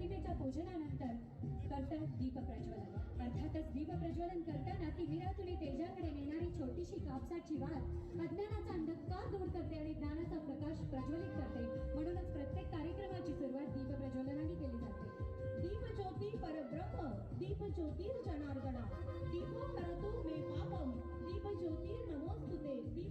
प्रतिमेच्या पूजनानंतर करतात दीप प्रज्वलन. अर्थातच दीप प्रज्वलन करताना ती विरातुली तेजाकडे नेणारी छोटीशी कापसाची वात अज्ञानाचा अंधकार दूर करते आणि ज्ञानाचा प्रकाश प्रज्वलित करते. म्हणूनच प्रत्येक कार्यक्रमाची सुरुवात दीप प्रज्वलनाने केली जाते. दीप ज्योती परब्रह्म दीप ज्योतीर जनार्दना दीप करतो मे पापम दीप ज्योतीर नमोस्तुते दीप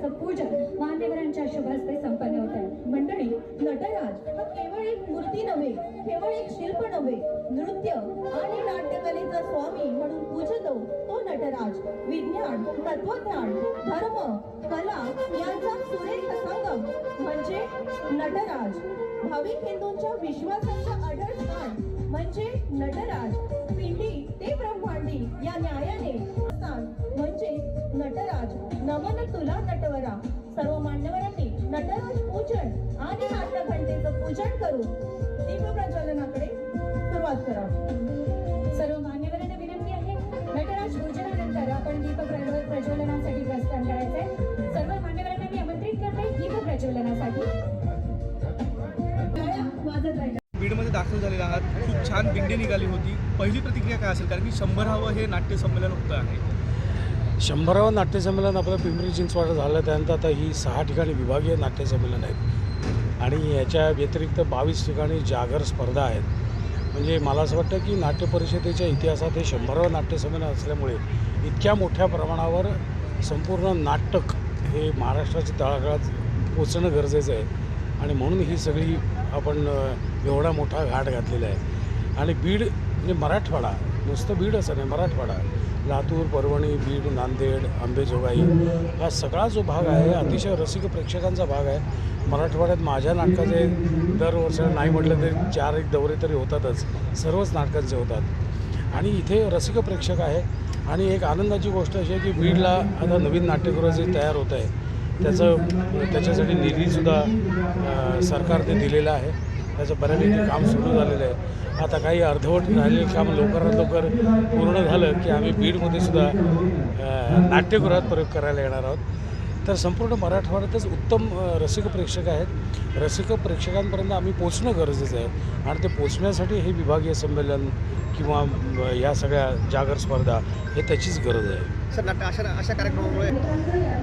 नटराजाचं पूजन मान्यवरांच्या शुभास्ते संपन्न होत आहे मंडळी नटराज हा केवळ एक मूर्ती नव्हे केवळ एक शिल्प नव्हे नृत्य आणि नाट्यकलेचा स्वामी म्हणून पूजतो तो नटराज. विज्ञान तत्वज्ञान धर्म कला यांचा सुरेख संगम म्हणजे नटराज. भाविक हिंदूंच्या विश्वासाचा अढळ स्थान म्हणजे नटराज. तुला नटवरा सर्व मान्यवरांनी नटराज पूजन आणि नाट्यघंटेचं पूजन करून दीप प्रज्वलनाकडे सुरुवात करा. सर्व मान्यवरांना विनंती आहे नटराज पूजनानंतर आपण दीप प्रज्वलनासाठी प्रस्थान करायचंय. सर्व मान्यवरांना मी आमंत्रित करते दीप प्रज्वलनासाठी वाजत बीडमध्ये दाखल झालेला आहात. खूप छान दिंडी निघाली होती. पहिली प्रतिक्रिया काय असेल? कारण की शंभरावं हे नाट्य संमेलन होतं आहे. शंभरावं नाट्यसंमेलन आपलं पिंपरी चिंचवाडा झालं त्यानंतर आता ही सहा ठिकाणी विभागीय नाट्यसंमेलन आहेत. आणि याच्या व्यतिरिक्त बावीस ठिकाणी जागर स्पर्धा आहेत. म्हणजे मला असं वाटतं की नाट्य परिषदेच्या इतिहासात हे शंभरावं नाट्यसंमेलन असल्यामुळे इतक्या मोठ्या प्रमाणावर संपूर्ण नाटक हे महाराष्ट्राच्या तळागाळात पोचणं गरजेचं आहे. आणि म्हणून ही सगळी आपण एवढा मोठा घाट घातलेला आहे. आणि बीड म्हणजे मराठवाडा नुसतं बीड असं नाही मराठवाडा. लातूर परभणी बीड नांदेड आंबेजोगाई हा सगळा जो भाग आहे अतिशय रसिक प्रेक्षकांचा भाग आहे. मराठवाड्यात माझ्या नाटकाचे दर वर्षाला नाही म्हटलं तरी चार एक दौरे तरी होतातच. सर्वच नाटकांचे होतात. आणि इथे रसिक प्रेक्षक आहे. आणि एक आनंदाची गोष्ट अशी आहे की बीडला आता नवीन नाट्यगृह जे तयार होत आहे त्याचं त्याच्यासाठी निधीसुद्धा सरकारने दिलेला आहे. त्याचं बऱ्यापैकी काम सुरू झालेलं आहे. आता काही अर्धवट राहिलेलं काम लवकरात लवकर पूर्ण झालं की आम्ही बीडमध्ये सुद्धा नाट्यगृहात प्रयोग करायला येणार आहोत. तर संपूर्ण मराठवाड्यातच उत्तम रसिक प्रेक्षक आहेत. रसिक प्रेक्षकांपर्यंत आम्ही पोचणं गरजेचं आहे. आणि ते पोचण्यासाठी हे विभागीय संमेलन किंवा या सगळ्या जागर स्पर्धा हे त्याचीच गरज आहे. सर अशा अशा कार्यक्रमामुळे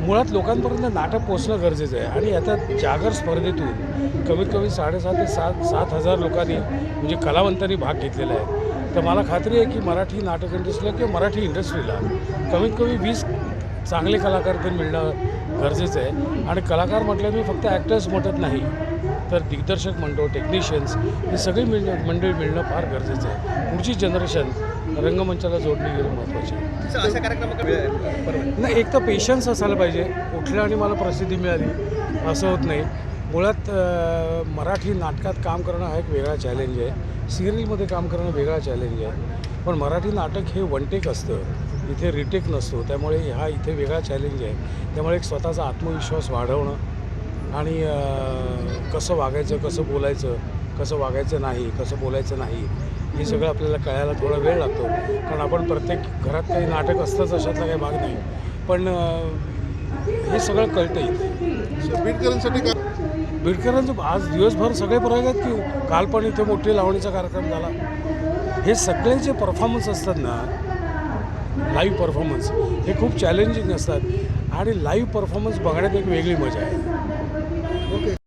मुळात लोकांपर्यंत नाटक पोचणं गरजेचं आहे. आणि आता जागर स्पर्धेतून कमीत कमी साडेसात ते सात सात हजार लोकांनी म्हणजे कलावंतांनी भाग घेतलेला आहे. तर मला खात्री आहे की मराठी नाटक इंडस्ट्रीला किंवा मराठी इंडस्ट्रीला कमीत कमी वीस चांगले कलाकार तर मिळणं गरजेचं आहे. आणि कलाकार म्हटलं मी फक्त ॲक्टर्स म्हणत नाही. तर दिग्दर्शक म्हणतो टेक्निशियन्स ही सगळी मिळ मंडळी मिळणं फार गरजेचं आहे. पुढची जनरेशन रंगमंचाला जोडणी घेणं महत्त्वाची नाही एक तर पेशन्स असायला पाहिजे. उठलं आणि मला प्रसिद्धी मिळाली. असं होत नाही. मुळात मराठी नाटकात काम करणं हा एक वेगळा चॅलेंज आहे. सिरियलमध्ये काम करणं वेगळा चॅलेंज आहे. पण मराठी नाटक हे वन टेक असतं. इथे रिटेक नसतो. त्यामुळे हा इथे वेगळा चॅलेंज आहे. त्यामुळे एक स्वतःचा आत्मविश्वास वाढवणं आणि कसं वागायचं कसं बोलायचं कसं वागायचं नाही कसं बोलायचं नाही हे सगळं आपल्याला कळायला थोडा वेळ लागतो. कारण आपण प्रत्येक घरात काही नाटक असतंच अशातला काही भाग नाही. पण हे सगळं कळतं इथे बीडकरांसाठी काय? बीडकरांचं आज दिवसभर सगळे प्रयोग आहेत की काल पण इथे मोठी लावणीचा कार्यक्रम झाला? हे सगळे जे परफॉर्मन्स असतात ना लाईव्ह परफॉर्मन्स हे खूप चॅलेंजिंग असतात. आणि लाईव्ह परफॉर्मन्स बघण्यात एक वेगळी मजा आहे. ಓಕೆ